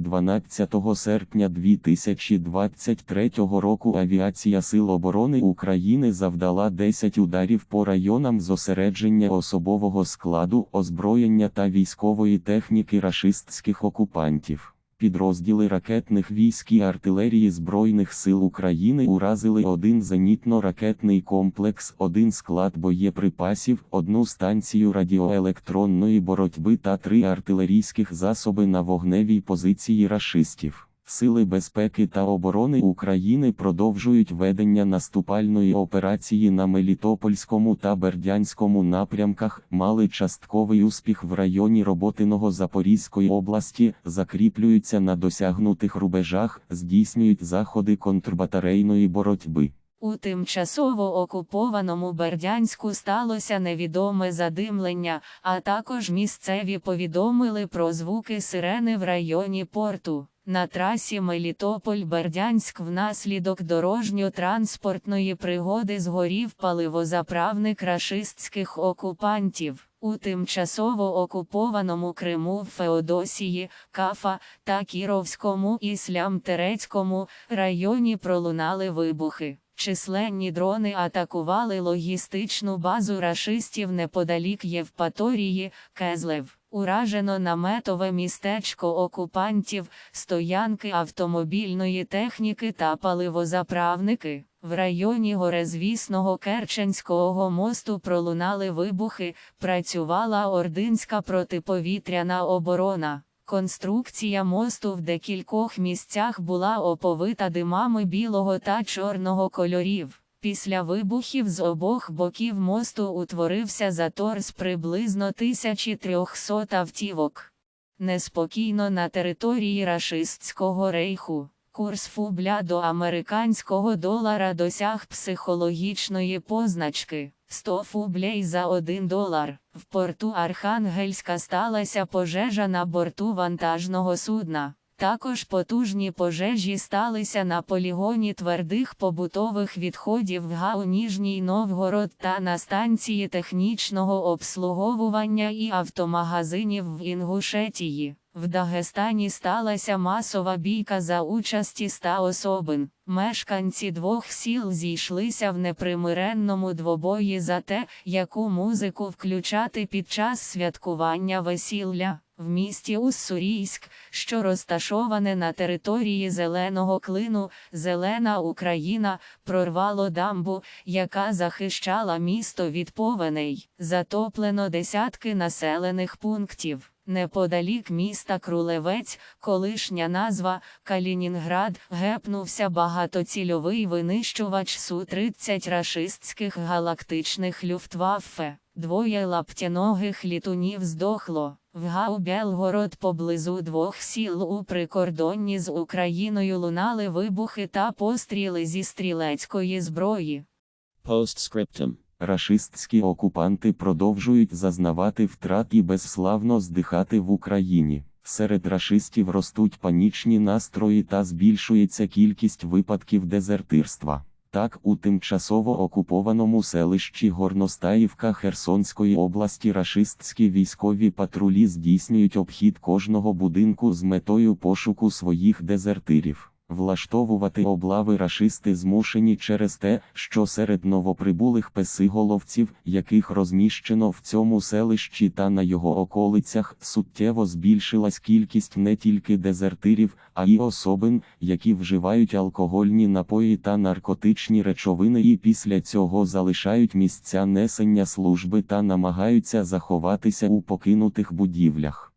12 серпня 2023 року Авіація Сил оборони України завдала 10 ударів по районам зосередження особового складу, озброєння та військової техніки рашистських окупантів. Підрозділи ракетних військ і артилерії Збройних сил України уразили один зенітно-ракетний комплекс, один склад боєприпасів, одну станцію радіоелектронної боротьби та три артилерійських засоби на вогневій позиції рашистів. Сили безпеки та оборони України продовжують ведення наступальної операції на Мелітопольському та Бердянському напрямках, мали частковий успіх в районі Роботиного Запорізької області, закріплюються на досягнутих рубежах, здійснюють заходи контрбатарейної боротьби. У тимчасово окупованому Бердянську сталося невідоме задимлення, а також місцеві повідомили про звуки сирени в районі порту. На трасі Мелітополь-Бердянськ внаслідок дорожньо-транспортної пригоди згорів паливозаправник рашистських окупантів. У тимчасово окупованому Криму Феодосії, Кафа та Кіровському і Слям-Терецькому районі пролунали вибухи. Численні дрони атакували логістичну базу рашистів неподалік Євпаторії, Кезлев. Уражено наметове містечко окупантів, стоянки автомобільної техніки та паливозаправники. В районі горезвісного Керченського мосту пролунали вибухи, працювала ординська протиповітряна оборона. Конструкція мосту в декількох місцях була оповита димами білого та чорного кольорів. Після вибухів з обох боків мосту утворився затор з приблизно 1300 автівок. Неспокійно на території рашистського рейху. Курс фубля до американського долара досяг психологічної позначки 100 фублей за 1 долар. В порту Архангельська сталася пожежа на борту вантажного судна. Також потужні пожежі сталися на полігоні твердих побутових відходів в ГАУ Ніжній Новгород та на станції технічного обслуговування і автомагазинів в Інгушетії. В Дагестані сталася масова бійка за участі ста особин. Мешканці двох сіл зійшлися в непримиренному двобої за те, яку музику включати під час святкування весілля. В місті Уссурійськ, що розташоване на території зеленого клину, Зелена Україна прорвало дамбу, яка захищала місто від повеней. Затоплено десятки населених пунктів. Неподалік міста Крулевець, колишня назва Калінінград, гепнувся багатоцільовий винищувач Су-30 рашистських галактичних люфтваффе. Двоє лаптяногих літунів здохло. В Гау Белгород поблизу двох сіл у прикордонні з Україною лунали вибухи та постріли зі стрілецької зброї. Postscriptum. Рашистські окупанти продовжують зазнавати втрат і безславно здихати в Україні. Серед рашистів ростуть панічні настрої та збільшується кількість випадків дезертирства. Так, у тимчасово окупованому селищі Горностаївка Херсонської області рашистські військові патрулі здійснюють обхід кожного будинку з метою пошуку своїх дезертирів. Влаштовувати облави рашисти змушені через те, що серед новоприбулих песиголовців, яких розміщено в цьому селищі та на його околицях, суттєво збільшилась кількість не тільки дезертирів, а й особин, які вживають алкогольні напої та наркотичні речовини і після цього залишають місця несення служби та намагаються заховатися у покинутих будівлях.